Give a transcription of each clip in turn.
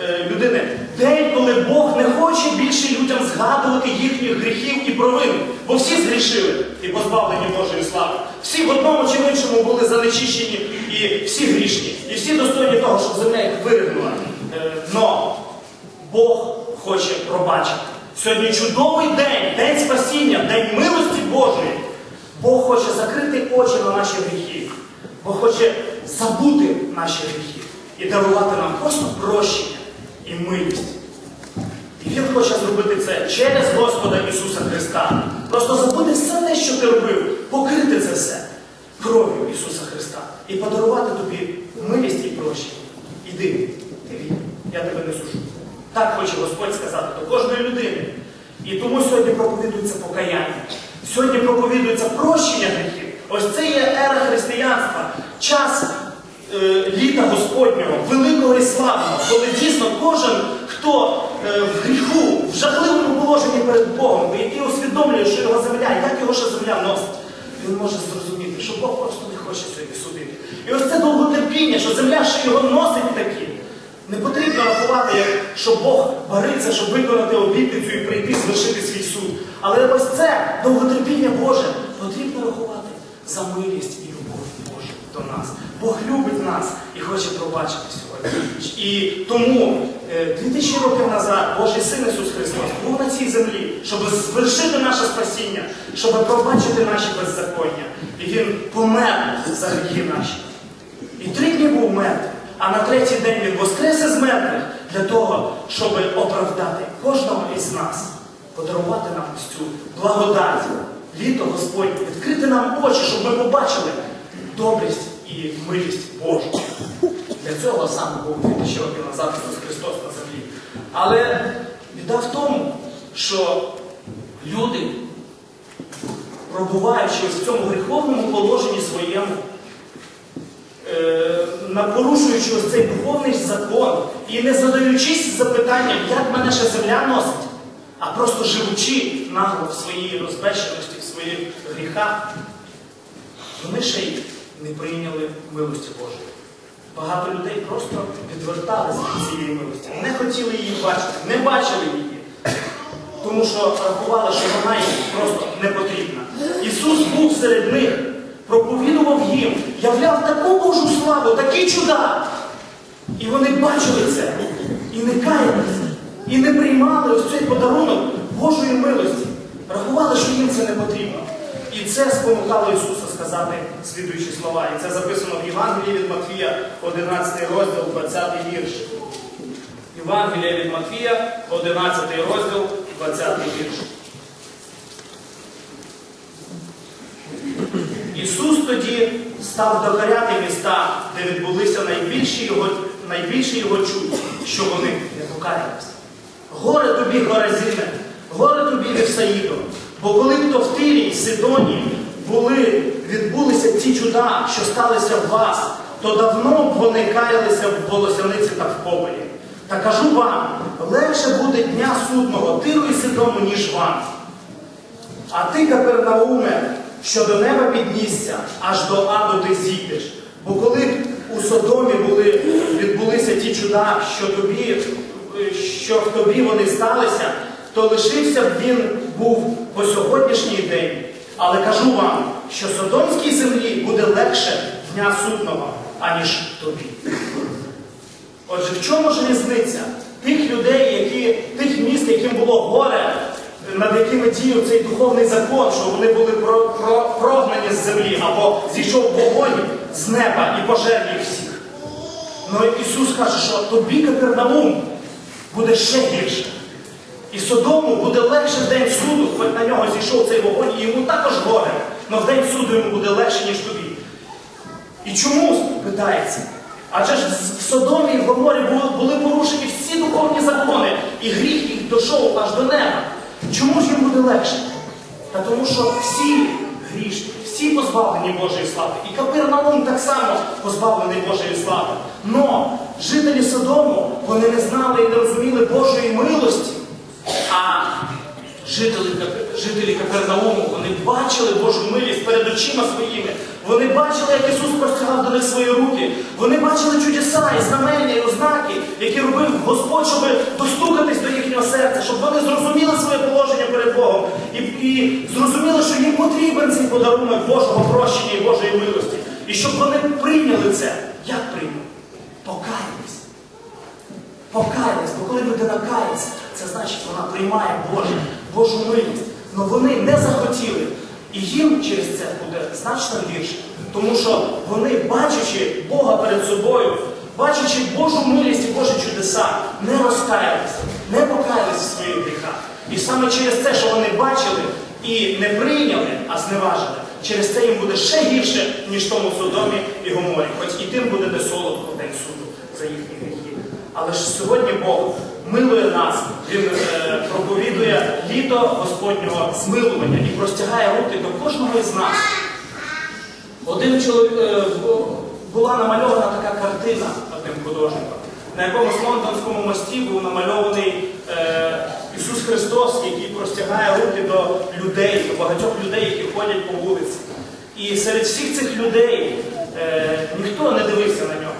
е, людини. День, коли Бог не хоче більше людям згадувати їхніх гріхів і провин. Бо всі згрішили і позбавлені Божої слави. Всі в одному чи в іншому були занечищені і всі грішні. І всі достойні того, щоб земля їх виригнула. Е, Но Бог хоче пробачити. Сьогодні чудовий день, день спасіння, день милості Божої. Бог хоче закрити очі на наші гріхи. Бог хоче забути наші гріхи і дарувати нам просто прощення і милість. І Він хоче зробити це через Господа Ісуса Христа. Просто забути все те, що ти робив, покрити це все кров'ю Ісуса Христа і подарувати тобі милість і прощення. Іди, ти вір, я тебе не сушу. Так хоче Господь сказати до кожної людини. І тому сьогодні проповідується покаяння. Сьогодні проповідується прощення гріхів. Ось це є ера християнства, час літа Господнього, великого і славного, коли дійсно кожен, хто е, в гріху, в жахливому положенні перед Богом, який усвідомлює, що його земля, як його ще земля носить, він може зрозуміти, що Бог просто не хоче сьогодні судити. І ось це довготерпіння, що земля ще його носить такі. Не потрібно рахувати, що Бог бариться, щоб виконати обітницю і прийти звершити свій суд. Але ось це довготерпіння Боже потрібно рахувати за милість і до нас. Бог любить нас і хоче пробачити сьогодні. І тому е, 2000 років назад Божий Син Ісус Христос був на цій землі, щоб звершити наше спасіння, щоб пробачити наші беззаконня. І Він помер за гріхи наші. І три дні був мертвий, а на третій день він воскрес із мертвих для того, щоб оправдати кожного із нас, подарувати нам цю благодать, літо Господнє, відкрити нам очі, щоб ми побачили добрість і милість Божу. Для цього саме був 2000 років назад Ісус Христос на землі. Але біда в тому, що люди, пробуваючи в цьому гріховному положенні своєму, е, порушуючи ось цей духовний закон і не задаючись запитанням, як мене ще земля носить, а просто живучи нагло в своїй розбещеності, в своїх гріхах, вони ще й не прийняли милості Божої. Багато людей просто відверталися від цієї милості, не хотіли її бачити, не бачили її. Тому що рахували, що вона їм просто не потрібна. Ісус був серед них, проповідував їм, являв таку Божу славу, такі чуда. І вони бачили це, і не каялися, і не приймали ось цей подарунок Божої милості. Рахували, що їм це не потрібно. І це спонукало Ісуса сказати слідуючі слова. І це записано в Євангелії від Матвія, 11 розділ, 20 вірш. Євангелія від Матвія, 11 розділ, 20 вірш. Ісус тоді став докоряти міста, де відбулися найбільші його, найбільші його чуд, що вони не покаялися. Горе тобі, Горазине, горе тобі, Вівсаїдо, бо коли б то в Тирі Сидоні були, відбулися ті чуда, що сталися в вас, то давно б вони каялися в волосяниці та в поборі. Та кажу вам, легше буде дня судного Тиру і Сидому, ніж вам. А ти, Капернауме, що до неба піднісся, аж до аду ти зійдеш. Бо коли у Содомі були, відбулися ті чуда, що тобі, що в тобі вони сталися, то лишився б він був по сьогоднішній день. Але кажу вам, що Содомській землі буде легше дня судного, аніж тобі. Отже, в чому ж різниця тих людей, які, тих міст, яким було горе, над якими діяв цей духовний закон, що вони були про, про, прогнані з землі, або зійшов вогонь з неба і пожер їх всіх. Ну Ісус каже, що тобі Капернаум буде ще гірше. І Содому буде легше в день суду, хоч на нього зійшов цей вогонь, і йому також горе, але в день суду йому буде легше, ніж тобі. І чому питається? Адже ж в Содомі і в Гоморі були, порушені всі духовні закони, і гріх їх дійшов аж до неба. Чому ж їм буде легше? Та тому що всі грішні, всі позбавлені Божої слави. І Капернаум так само позбавлений Божої слави. Но жителі Содому вони не знали і не розуміли Божої милості. А жителі жителі Капернауму, вони бачили Божу милість перед очима своїми. Вони бачили, як Ісус простягав до них свої руки. Вони бачили чудеса і знамення, і ознаки, які робив Господь, щоб достукатись до їхнього серця, щоб вони зрозуміли своє положення перед Богом і, і зрозуміли, що їм потрібен цей подарунок Божого прощення і Божої милості. І щоб вони прийняли це. Як прийняли? Покаялись. Покаялись, бо коли людина кається, це значить, вона приймає Боже, Божу милість. Але вони не захотіли. І їм через це буде значно гірше. Тому що вони, бачачи Бога перед собою, бачачи Божу милість і Божі чудеса, не розкаялися, не покаялися в своїх гріхах. І саме через те, що вони бачили і не прийняли, а зневажили, через це їм буде ще гірше, ніж тому Содомі і Гоморі. Хоч і тим буде не солодко день суду за їхні гріхи. Але ж сьогодні Бог милує нас, Він е, проповідує літо Господнього змилування і простягає руки до кожного із нас. Один чоловік е, була намальована така картина одним художником, на якомусь лондонському мості був намальований е, Ісус Христос, який простягає руки до людей, до багатьох людей, які ходять по вулиці. І серед всіх цих людей е, ніхто не дивився на нього.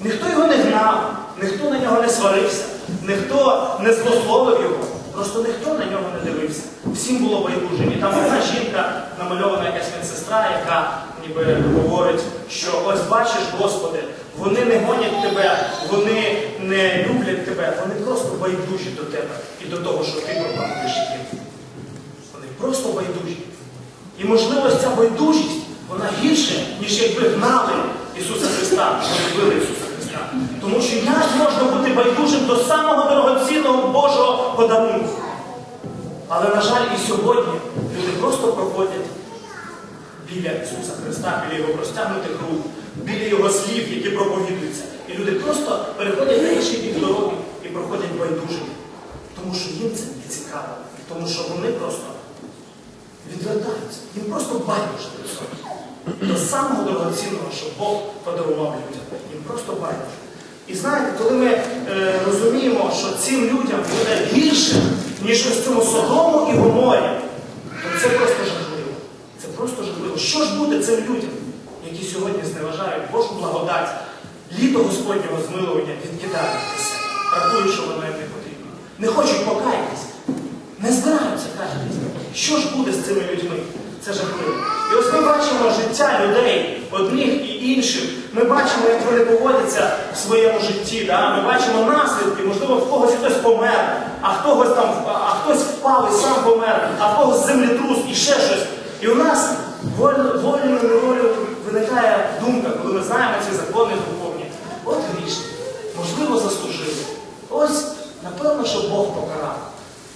Ніхто його не гнав, ніхто на нього не сварився, ніхто не злословив його, просто ніхто на нього не дивився. Всім було байдуже. І там одна жінка, намальована якась медсестра, яка ніби говорить, що ось бачиш, Господи, вони не гонять тебе, вони не люблять тебе, вони просто байдужі до тебе і до того, що ти пропонуєш їм. Вони просто байдужі. І можливо, ця байдужість, вона гірше, ніж якби гнали Ісуса Христа, вони били Ісуса що як можна бути байдужим до самого дорогоцінного Божого подарунку? Але, на жаль, і сьогодні люди просто проходять біля Ісуса Христа, біля Його простягнутих рук, біля Його слів, які проповідуються. І люди просто переходять на інший бік дороги і проходять байдужими. Тому що їм це не цікаво. Тому що вони просто відвертаються. Їм просто байдуже. До самого дорогоцінного, що Бог подарував людям. Їм просто байдуже. І знаєте, коли ми е, розуміємо, що цим людям буде гірше, ніж ось цьому Содому і Гоморі, то це просто жахливо. Це просто жахливо. Що ж буде цим людям, які сьогодні зневажають Божу благодать, літо Господнього змилування відкидають на себе, рахують, що воно їм не потрібно. Не хочуть покаятися, не збираються каятися. Що ж буде з цими людьми? Це жахливо. І ось ми бачимо життя людей, одних і інших. Ми бачимо, як вони поводяться в своєму житті. Да? Ми бачимо наслідки, можливо, в когось хтось помер, а хтось там, а хтось впав і сам помер, а в когось землетрус і ще щось. І у нас волю неволю виникає думка, коли ми знаємо ці закони духовні. От грішні, можливо, заслужили. Ось, напевно, що Бог покарав.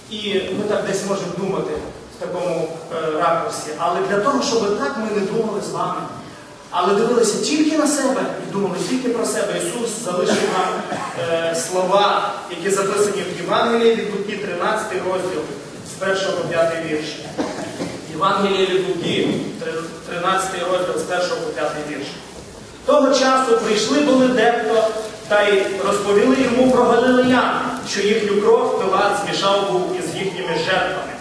І ми так десь можемо думати в такому е, ракурсі. Але для того, щоб так ми не думали з вами, але дивилися тільки на себе і думали тільки про себе. Ісус залишив нам е, слова, які записані в Євангелії від Луки, 13 розділ з 1 по 5 вірш. Євангеліє від Луки, 13 розділ з 1 по 5 вірш. Того часу прийшли були дехто та й розповіли йому про галилеян, що їхню кров Пилат змішав був із їхніми жертвами.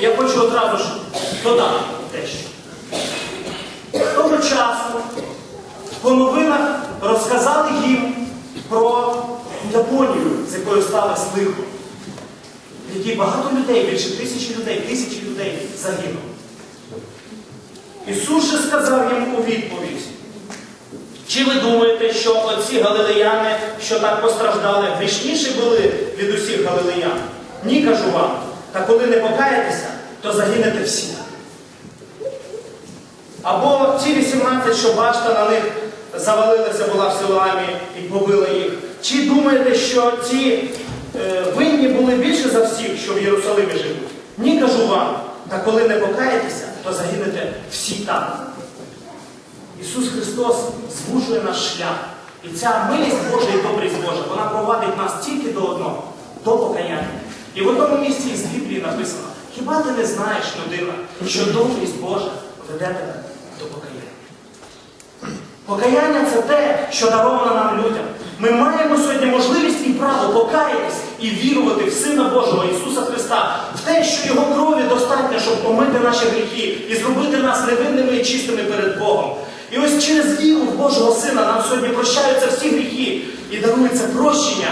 Я хочу одразу ж додати дещо. Того часу по новинах розказали їм про Японію, з якою сталося лихо, в якій багато людей, більше тисячі людей, тисячі людей загинуло. Ісус же сказав їм у відповідь. Чи ви думаєте, що оці галилеяни, що так постраждали, грішніші були від усіх галилеян? Ні, кажу вам. Та коли не покаєтеся, то загинете всі. Або ті 18, що башта на них завалилася була в Силуамі і побила їх. Чи думаєте, що ті е, винні були більше за всіх, що в Єрусалимі живуть? Ні, кажу вам. Та коли не покаєтеся, то загинете всі там. Ісус Христос звужує наш шлях. І ця милість Божа і добрість Божа, вона провадить нас тільки до одного, до покаяння. І в одному місці із Біблії написано, хіба ти не знаєш, людина, що добрість Божа веде тебе до покаяння? Покаяння це те, що даровано нам людям. Ми маємо сьогодні можливість і право покаятись і вірувати в Сина Божого Ісуса Христа, в те, що його крові достатньо, щоб помити наші гріхи і зробити нас невинними і чистими перед Богом. І ось через віру в Божого Сина нам сьогодні прощаються всі гріхи і дарується прощення